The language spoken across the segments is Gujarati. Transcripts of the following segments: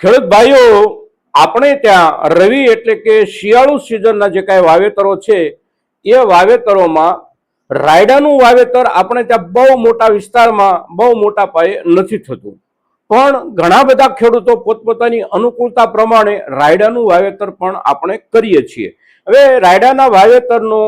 ખેડૂત ભાઈઓ આપણે ત્યાં રવિ એટલે કે શિયાળુ સિઝનના જે કાંઈ વાવેતરો છે, એ વાવેતરોમાં રાયડાનું વાવેતર આપણે ત્યાં બહુ મોટા વિસ્તારમાં, બહુ મોટા પાયે નથી થતું. પણ ઘણા બધા ખેડૂતો પોતપોતાની અનુકૂળતા પ્રમાણે રાયડાનું વાવેતર પણ આપણે કરીએ છીએ. હવે રાયડાના વાવેતરનો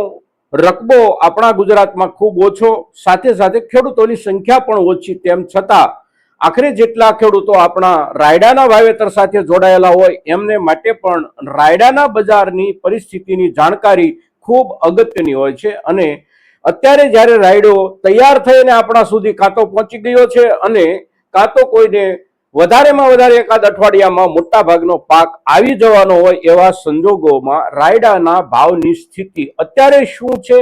રકબો આપણા ગુજરાતમાં ખૂબ ઓછો, સાથે સાથે ખેડૂતોની સંખ્યા પણ ઓછી, તેમ છતાં આખરે જેટલા ખેડૂતો આપણા રાયડાના વાવેતર સાથે જોડાયેલા હોય, એમને માટે પણ રાયડાના બજારની પરિસ્થિતિની જાણકારી ખૂબ અગત્યની હોય છે. અને અત્યારે જ્યારે રાયડો તૈયાર થઈને આપણા સુધી કાં તો પહોંચી ગયો છે અને કાં તો કોઈને વધારેમાં વધારે એકાદ અઠવાડિયામાં મોટા ભાગનો પાક આવી જવાનો હોય એવા સંજોગોમાં રાયડાના ભાવની સ્થિતિ અત્યારે શું છે?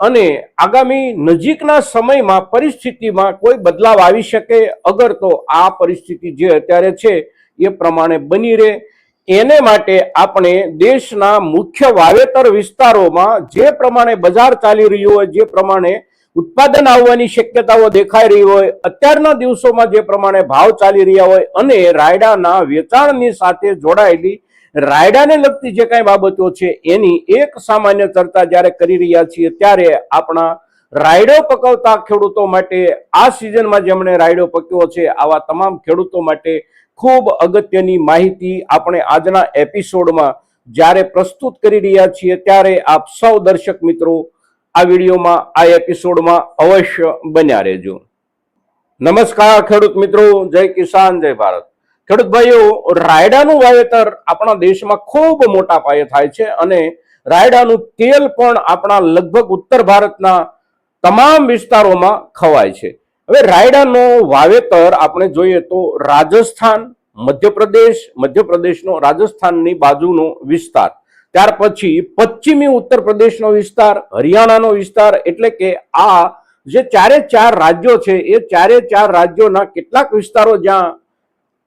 અને આગામી નજીકના સમયમાં પરિસ્થિતિમાં કોઈ બદલાવ આવી શકે અગર તો આ પરિસ્થિતિ જે અત્યારે છે એ પ્રમાણે બની રહે. એને માટે આપણે દેશના મુખ્ય વાવેતર વિસ્તારોમાં જે પ્રમાણે બજાર ચાલી રહ્યું હોય, જે પ્રમાણે ઉત્પાદન આવવાની શક્યતાઓ દેખાઈ રહી હોય, અત્યારના દિવસોમાં જે પ્રમાણે ભાવ ચાલી રહ્યા હોય અને રાયડાના વેચાણની સાથે જોડાયેલી રાયડાને લગતી જે કાંઈ બાબતો છે, એની એક સામાન્ય ચર્ચા જ્યારે કરી રહ્યા છીએ, ત્યારે આપણા રાયડો પકવતા ખેડૂતો માટે આ સિઝનમાં જેમણે રાયડો પક્યો છે, આવા તમામ ખેડૂતો માટે ખૂબ અગત્યની માહિતી આપણે આજના એપિસોડમાં જ્યારે પ્રસ્તુત કરી રહ્યા છીએ, ત્યારે આપ સૌ દર્શક મિત્રો આ વિડીયોમાં, આ એપિસોડમાં અવશ્ય બન્યા રહેજો. નમસ્કાર ખેડૂત મિત્રો, જય કિસાન, જય ભારત. ખેડૂત ભાઈઓ, રાયડાનું વાવેતર આપણા દેશમાં ખૂબ મોટા પાયે થાય છે અને રાયડાનું તેલ પણ આપણા લગભગ ઉત્તર ભારતના તમામ વિસ્તારોમાં ખવાય છે. હવે રાયડાનો વાવેતર આપણે જોઈએ તો રાજસ્થાન, મધ્યપ્રદેશ, મધ્યપ્રદેશનો રાજસ્થાનની બાજુનો વિસ્તાર. ત્યાર પછી પશ્ચિમી ઉત્તર પ્રદેશનો વિસ્તાર, હરિયાણાનો વિસ્તાર, એટલે કે આ જે ચારે ચાર રાજ્યો છે, એ ચારે ચાર રાજ્યોના કેટલાક વિસ્તારો જ્યાં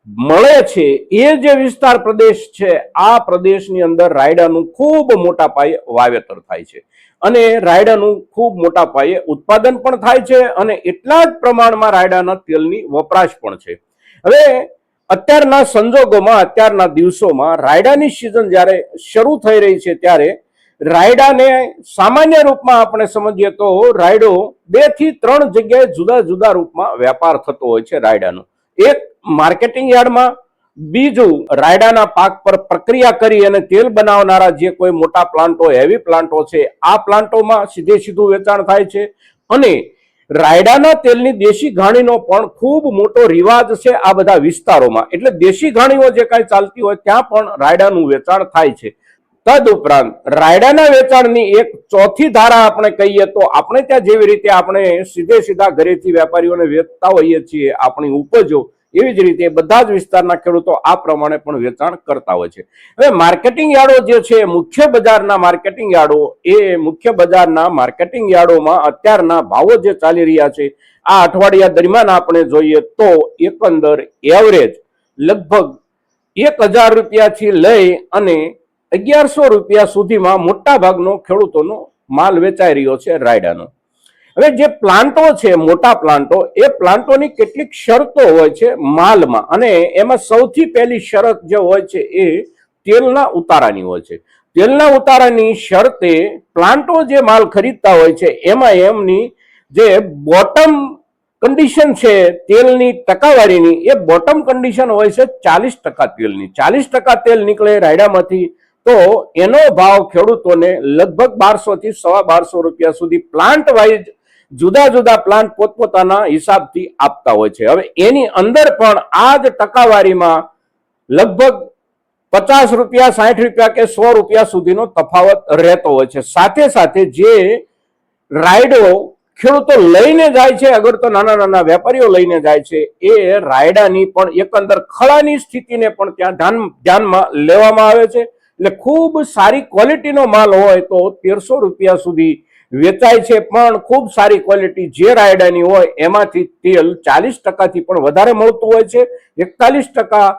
મળે છે, એ જે વિસ્તાર પ્રદેશ છે, આ પ્રદેશની અંદર રાયડાનું ખૂબ મોટા પાયે વાવેતર થાય છે. અને રાયડાનું ખૂબ મોટા પાયે ઉત્પાદન પણ થાય છે અને એટલા જ પ્રમાણમાં રાયડાના તેલની વપરાશ પણ છે. હવે અત્યારના સંજોગોમાં, અત્યારના દિવસોમાં રાયડાની સિઝન જ્યારે શરૂ થઈ રહી છે ત્યારે રાયડાને સામાન્ય રૂપમાં આપણે સમજીએ તો રાયડો બેથી ત્રણ જગ્યાએ જુદા જુદા રૂપમાં વેપાર થતો હોય છે રાયડાનો. એક માર્કેટિંગ યાર્ડમાં બીજું રાયડાના પાક પર પ્રક્રિયા કરી અને તેલ બનાવનારા જે કોઈ મોટા પ્લાન્ટો, હેવી પ્લાન્ટો છે, આ પ્લાન્ટોમાં સીધે સીધું વેચાણ થાય છે. અને રાયડાના તેલની દેશી ઘાણીનો પણ ખૂબ મોટો રિવાજ છે આ બધા વિસ્તારોમાં. એટલે દેશી ઘાણીઓ જે કાંઈ ચાલતી હોય ત્યાં પણ રાયડાનું વેચાણ થાય છે. તદ ઉપરાંત રાયડાના વેચાણની એક ચોથી ધારા આપણે કહીએ તો આપણે ત્યાં જેવી રીતે આપણે સીધે સીધા ઘરેથી વેપારીઓને વેચતા હોઈએ છીએ, આપણી ઉપજો એવી જ રીતે બધા જ વિસ્તારના ખેડૂતો આ પ્રમાણે પણ વેચાણ કરતા હોય છે. હવે માર્કેટિંગ યાર્ડો જે છે, મુખ્ય બજારના માર્કેટિંગ યાર્ડો, એ મુખ્ય બજારના માર્કેટિંગ યાર્ડોમાં અત્યારના ભાવો જે ચાલી રહ્યા છે, આ અઠવાડિયા દરમિયાન આપણે જોઈએ તો એકંદર એવરેજ લગભગ એક હજાર રૂપિયાથી લઈ અને અગિયારસો રૂપિયા સુધીમાં મોટા ભાગનો ખેડૂતોનો માલ વેચાઈ રહ્યો છે રાયડાનો. હવે જે પ્લાન્ટો છે, મોટા પ્લાન્ટો, એ પ્લાન્ટોની કેટલીક શરતો હોય છે માલમાં. અને એમાં સૌથી પહેલી શરત જે હોય છે એ તેલના ઉતારાની હોય છે. તેલના ઉતારાની શરતે પ્લાન્ટો જે માલ ખરીદતા હોય છે, એમાં એમની જે બોટમ કન્ડિશન છે તેલની ટકાવારીની, એ બોટમ કન્ડિશન હોય છે ચાલીસ ટકા તેલની. ચાલીસ ટકા તેલ નીકળે રાયડામાંથી, તો એનો ભાવ ખેડૂતોને લગભગ બારસો થી સવા બારસો રૂપિયા સુધી. પ્લાન્ટ વાઇઝ જુદા જુદા પ્લાન્ટ પોતપોતાના હિસાબથી આપતા હોય છે. હવે એની અંદર પણ આ જ ટકાવારીમાં લગભગ પચાસ રૂપિયા, સાઠ રૂપિયા કે સો રૂપિયા સુધીનો તફાવત રહેતો હોય છે. સાથે સાથે જે રાયડો ખેડૂતો લઈને જાય છે, અગર તો નાના નાના વેપારીઓ લઈને જાય છે, એ રાયડાની પણ એકંદર ખળાની સ્થિતિને પણ ત્યાં ધ્યાન, ધ્યાનમાં લેવામાં આવે છે. એટલે ખૂબ સારી ક્વોલિટીનો માલ હોય તો તેરસો રૂપિયા સુધી વેચાય છે પણ ખૂબ સારી ક્વોલિટી જે રાયડાની હોય એમાંથી તેલ ચાલીસ ટકાથી પણ વધારે મળતું હોય છે. એકતાલીસ ટકા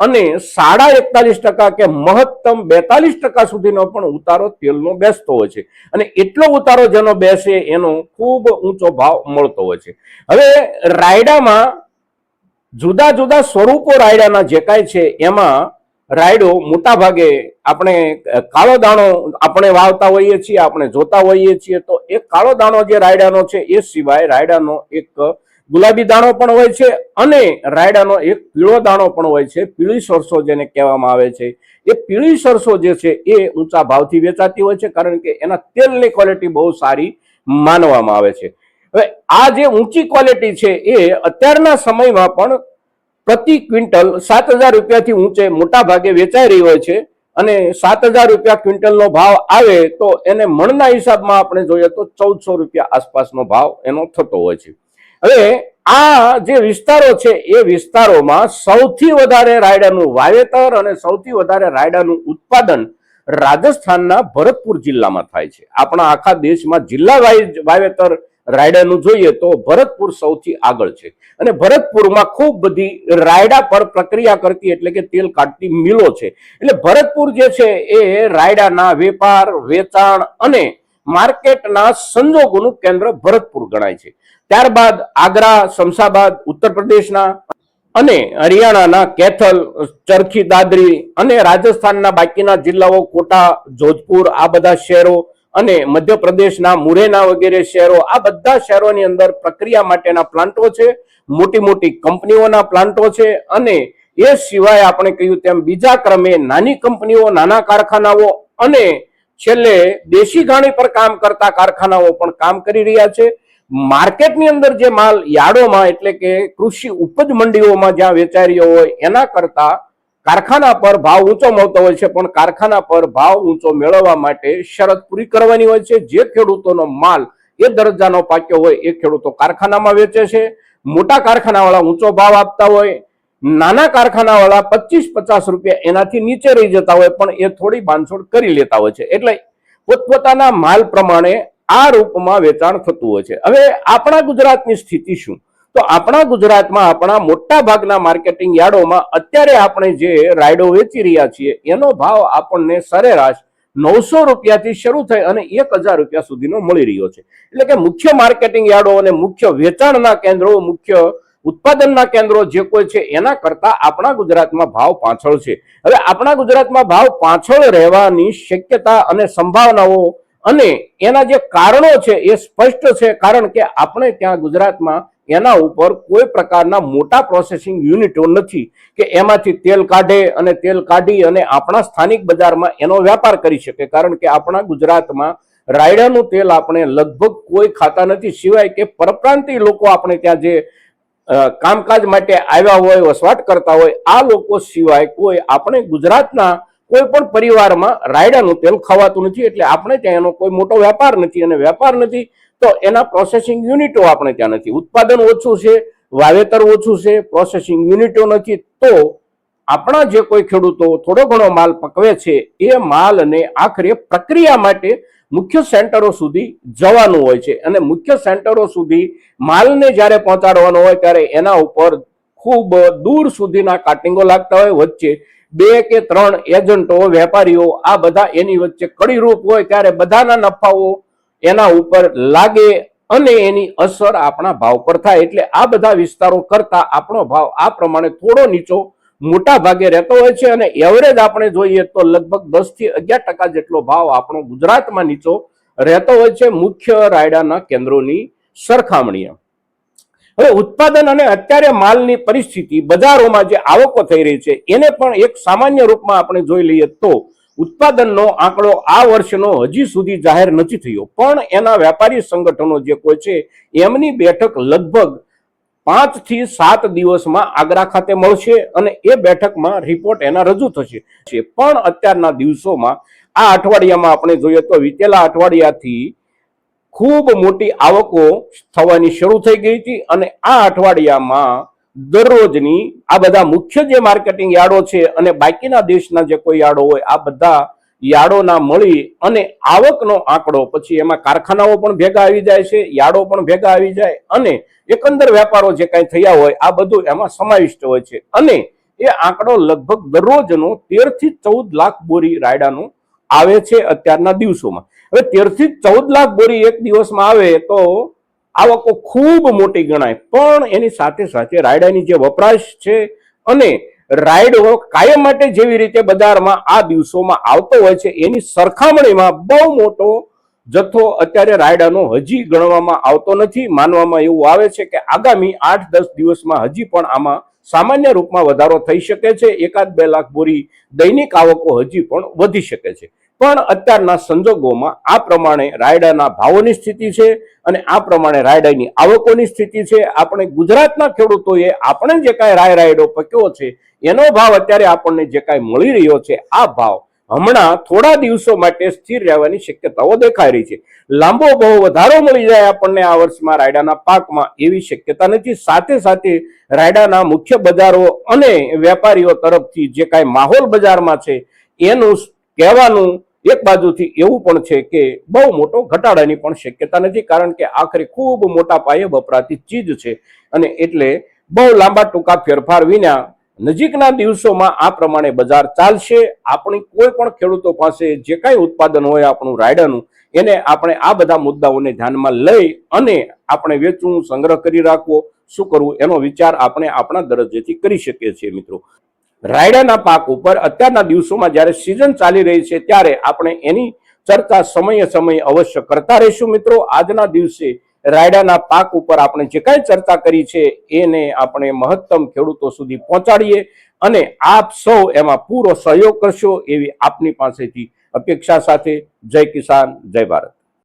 અને સાડા એકતાલીસ ટકા કે મહત્તમ બેતાલીસ ટકા સુધીનો પણ ઉતારો તેલનો બેસતો હોય છે. અને એટલો ઉતારો જેનો બેસે એનો ખૂબ ઊંચો ભાવ મળતો હોય છે. હવે રાયડામાં જુદા જુદા સ્વરૂપો રાયડાના જે કાંઈ છે, એમાં રાયડો મોટા ભાગે આપણે કાળો દાણો આપણે વાવતા હોઈએ છીએ, આપણે જોતા હોઈએ છીએ, તો એ કાળો દાણો જે રાયડાનો છે, એ સિવાય રાયડાનો એક ગુલાબી દાણો પણ હોય છે અને રાયડાનો એક પીળો દાણો પણ હોય છે. પીળી સરસો જેને કહેવામાં આવે છે. એ પીળી સરસો જે છે, એ ઊંચા ભાવથી વેચાતી હોય છે, કારણ કે એના તેલની ક્વોલિટી બહુ સારી માનવામાં આવે છે. હવે આ જે ઊંચી ક્વોલિટી છે, એ અત્યારના સમયમાં પણ પ્રતિ ક્વિન્ટલ સાત હજાર રૂપિયાથી ઊંચે મોટા ભાગે વેચાઈ રહી હોય છે અને સાત હજાર રૂપિયા ક્વિન્ટલનો ભાવ આવે તો એને મણના હિસાબમાં આપણે જોઈએ તો ચૌદસો રૂપિયા આસપાસનો ભાવ એનો થતો હોય છે. હવે આ જે વિસ્તારો છે એ વિસ્તારોમાં સૌથી વધારે રાયડાનું વાવેતર અને સૌથી વધારે રાયડાનું ઉત્પાદન રાજસ્થાનના ભરતપુર જિલ્લામાં થાય છે. આપણા આખા દેશમાં જિલ્લા વાઇઝ વાવેતર રાયડાનું જોઈએ તો ભરતપુર સૌથી આગળ છે. અને ભરતપુરમાં ખૂબ બધી રાયડા પર પ્રક્રિયા કરતી એટલે કે તેલ કાઢતી મિલો છે. એટલે ભરતપુર જે છે એ રાયડાના વેપાર, વેચાણ અને માર્કેટના સંજોગોનું કેન્દ્ર ભરતપુર ગણાય છે. ત્યારબાદ આગ્રા, શમશાબાદ ઉત્તર પ્રદેશના અને હરિયાણાના કેથલ, ચરખી, દાદરી અને રાજસ્થાનના બાકીના જિલ્લાઓ, કોટા, જોધપુર, આ બધા શહેરો અને મધ્યપ્રદેશના મુરેના વગેરે શહેરો, આ બધા શહેરોની અંદર પ્રક્રિયા માટેના પ્લાન્ટો છે, મોટી મોટી કંપનીઓના પ્લાન્ટો છે અને એ સિવાય આપણે કહ્યું તેમ બીજા ક્રમે નાની કંપનીઓ, નાના કારખાનાઓ અને છેલ્લે દેશી ઘાણી પર કામ કરતા કારખાનાઓ પણ કામ કરી રહ્યા છે. માર્કેટની અંદર જે માલ યાર્ડોમાં એટલે કે કૃષિ ઉપજ મંડીઓમાં જ્યાં વેચાઈ રહ્યો હોય, એના કરતા કારખાના પર ભાવ ઊંચો મળતો હોય છે, પણ કારખાના પર ભાવ ઊંચો મેળવવા માટે શરત પૂરી કરવાની હોય છે. જે ખેડૂતોનો માલ એ દરજ્જાનો પાક્યો હોય, એ ખેડૂતો કારખાનામાં વેચે છે. મોટા કારખાનાવાળા ઊંચો ભાવ આપતા હોય, નાના કારખાનાવાળા પચીસ પચાસ રૂપિયા એનાથી નીચે રહી જતા હોય, પણ એ થોડી બાંધછોડ કરી લેતા હોય છે. એટલે પોતપોતાના માલ પ્રમાણે આ રૂપમાં વેચાણ થતું હોય છે. હવે આપણા ગુજરાતની સ્થિતિ શું? તો આપણા ગુજરાતમાં આપણા મોટા ભાગના માર્કેટિંગ યાર્ડોમાં અત્યારે આપણે જે રાયડો વેચી રહ્યા છીએ, એનો ભાવ આપણને સરેરાશ નવસો રૂપિયાથી શરૂ થઈ અને એક હજાર રૂપિયા સુધીનો મળી રહ્યો છે. એટલે કે મુખ્ય માર્કેટિંગ યાર્ડો અને મુખ્ય વેચાણના કેન્દ્રો, મુખ્ય ઉત્પાદનના કેન્દ્રો જે કોઈ છે, એના કરતા આપણા ગુજરાતમાં ભાવ પાછળ છે. હવે આપણા ગુજરાતમાં ભાવ પાછળ રહેવાની શક્યતા અને સંભાવનાઓ અને એના જે કારણો છે એ સ્પષ્ટ છે, કારણ કે આપણે ત્યાં ગુજરાતમાં એના ઉપર કોઈ પ્રકારના મોટા પ્રોસેસિંગ યુનિટો નથી કે એમાંથી તેલ કાઢે અને તેલ કાઢી અને આપણા સ્થાનિક બજારમાં એનો વ્યાપાર કરી શકે. કારણ કે આપણા ગુજરાતમાં રાયડાનું તેલ આપણે લગભગ કોઈ ખાતા નથી, સિવાય કે પરપ્રાંતિય લોકો આપણે ત્યાં જે કામકાજ માટે આવ્યા હોય, વસવાટ કરતા હોય, આ લોકો સિવાય કોઈ આપણે ગુજરાતના કોઈ પણ પરિવારમાં રાયડાનું તેલ ખવાતું નથી, એટલે આપણે ત્યાં એનો કોઈ મોટો વેપાર નથી અને વેપાર નથી, તો એના પ્રોસેસિંગ યુનિટો આપણે ત્યાં નથી. ઉત્પાદન ઓછું છે, વાવેતર ઓછું છે પ્રોસેસિંગ યુનિટો નથી, તો આપણા જે કોઈ ખેડૂતો થોડો ઘણો માલ પકવે છે, એ માલને આખરે પ્રક્રિયા માટે મુખ્ય સેન્ટરો સુધી જવાનું હોય છે. અને મુખ્ય સેન્ટરો સુધી માલને જ્યારે પહોંચાડવાનો હોય, ત્યારે એના ઉપર ખૂબ દૂર સુધીના કાટિંગો લાગતા હોય, વચ્ચે બે કે ત્રણ એજન્ટો, વેપારીઓ, આ બધા એની વચ્ચે કડીરૂપ હોય ત્યારે બધાના નફાઓ એના ઉપર લાગે અને એની અસર આપણા ભાવ પર થાય. એટલે આ બધા વિસ્તારો કરતા આપણો ભાવ આ પ્રમાણે થોડો નીચો, મોટા ભાગે રહેતો હોય છે અને એવરેજ આપણે જોઈએ તો લગભગ દસથી અગિયાર ટકા જેટલો ભાવ આપણો ગુજરાતમાં નીચો રહેતો હોય છે મુખ્ય રાયડાના કેન્દ્રોની સરખામણીએ. હવે ઉત્પાદન અને અત્યારે માલની પરિસ્થિતિ બજારોમાં જે આવકો થઈ રહી છે, એને પણ એક સામાન્ય રૂપમાં આપણે જોઈ લઈએ તો ઉત્પાદનનો આંકડો આ વર્ષનો હજી સુધી જાહેર નથી થયો. પણ એના વેપારી સંગઠનો જે કોઈ છે, એમની બેઠક લગભગ પાંચથી સાત દિવસમાં આગ્રા ખાતે મળશે અને એ બેઠકમાં રિપોર્ટ એના રજૂ થશે. પણ અત્યારના દિવસોમાં આ અઠવાડિયામાં આપણે જોઈએ તો વિતેલા અઠવાડિયાથી ખૂબ મોટી આવકો થવાની શરૂ થઈ ગઈ હતી અને આ અઠવાડિયામાં દરરોજની આ બધા મુખ્ય જે માર્કેટિંગ યાર્ડો છે અને બાકીના દેશના જે કોઈ યાર્ડો હોય, આ બધા યાર્ડોના મળી અને આવકનો આંકડો, પછી એમાં કારખાનાઓ પણ ભેગા આવી જાય છે, યાર્ડો પણ ભેગા આવી જાય અને એકંદર વેપારો જે કાંઈ થયા હોય, આ બધું એમાં સમાવિષ્ટ હોય છે. અને એ આંકડો લગભગ દરરોજનો તેરથી ચૌદ લાખ બોરી રાયડાનો આવે છે અત્યારના દિવસોમાં. હવે તેરથી ચૌદ લાખ બોરી એક દિવસમાં આવે તો આવકો ખૂબ મોટી ગણાય. પણ એની સાથે સાથે રાયડાની જે વપરાશ છે અને રાયડો કાયમ માટે જેવી રીતે બજારમાં આ દિવસોમાં આવતો હોય છે, એની સરખામણીમાં બહુ મોટો જથ્થો અત્યારે રાયડાનો હજી ગણવામાં આવતો નથી. માનવામાં એવું આવે છે કે આગામી આઠ દસ દિવસમાં હજી પણ આમાં સામાન્ય રૂપમાં વધારો થઈ શકે છે. એકાદ બે લાખ બોરી દૈનિક આવકો હજી પણ વધી શકે છે. પણ અત્યારના સંજોગોમાં આ પ્રમાણે રાયડાના ભાવોની સ્થિતિ છે અને આ પ્રમાણે રાયડાની આવકોની સ્થિતિ છે. આપણે ગુજરાતના ખેડૂતોએ આપણે જે કાંઈ રાય રાયડો પક્યો છે, એનો ભાવ અત્યારે આપણને જે કાંઈ મળી રહ્યો છે, આ ભાવ હમણાં થોડા દિવસો માટે સ્થિર રહેવાની શક્યતાઓ દેખાઈ રહી છે. લાંબો બહુ વધારો મળી જાય આપણને આ વર્ષમાં રાયડાના પાકમાં એવી શક્યતા નથી. સાથે સાથે રાયડાના મુખ્ય બજારો અને વેપારીઓ તરફથી જે કાંઈ માહોલ બજારમાં છે, એનું કહેવાનું એક બાજુથી એવું પણ છે કે બહુ મોટો ઘટાડાની પણ શક્યતા નથી, કારણ કે આખરે ખૂબ મોટા પાયે વપરાતી ચીજ છે. અને એટલે બહુ લાંબા ટૂંકા ફેરફાર વિના નજીકના દિવસોમાં આ પ્રમાણે બજાર ચાલશે. આપણી કોઈ પણ ખેડૂતો પાસે જે કાંઈ ઉત્પાદન હોય આપણું રાયડાનું, એને આપણે આ બધા મુદ્દાઓને ધ્યાનમાં લઈ અને આપણે વેચવું, સંગ્રહ કરી રાખવો, શું કરવું એનો વિચાર આપણે આપણા દરજ્જેથી કરી શકીએ છીએ મિત્રો. રાયડાના પાક ઉપર અત્યારના દિવસોમાં જ્યારે સિઝન ચાલી રહી છે ત્યારે આપણે એની ચર્ચા સમયે સમયે અવશ્ય કરતા રહીશું. મિત્રો, આજના દિવસે રાયડાના પાક ઉપર આપણે જે કાંઈ ચર્ચા કરી છે એને આપણે મહત્તમ ખેડૂતો સુધી પહોંચાડીએ અને આપ સૌ એમાં પૂરો સહયોગ કરશો એવી આપની પાસેથી અપેક્ષા સાથે. જય કિસાન, જય ભારત.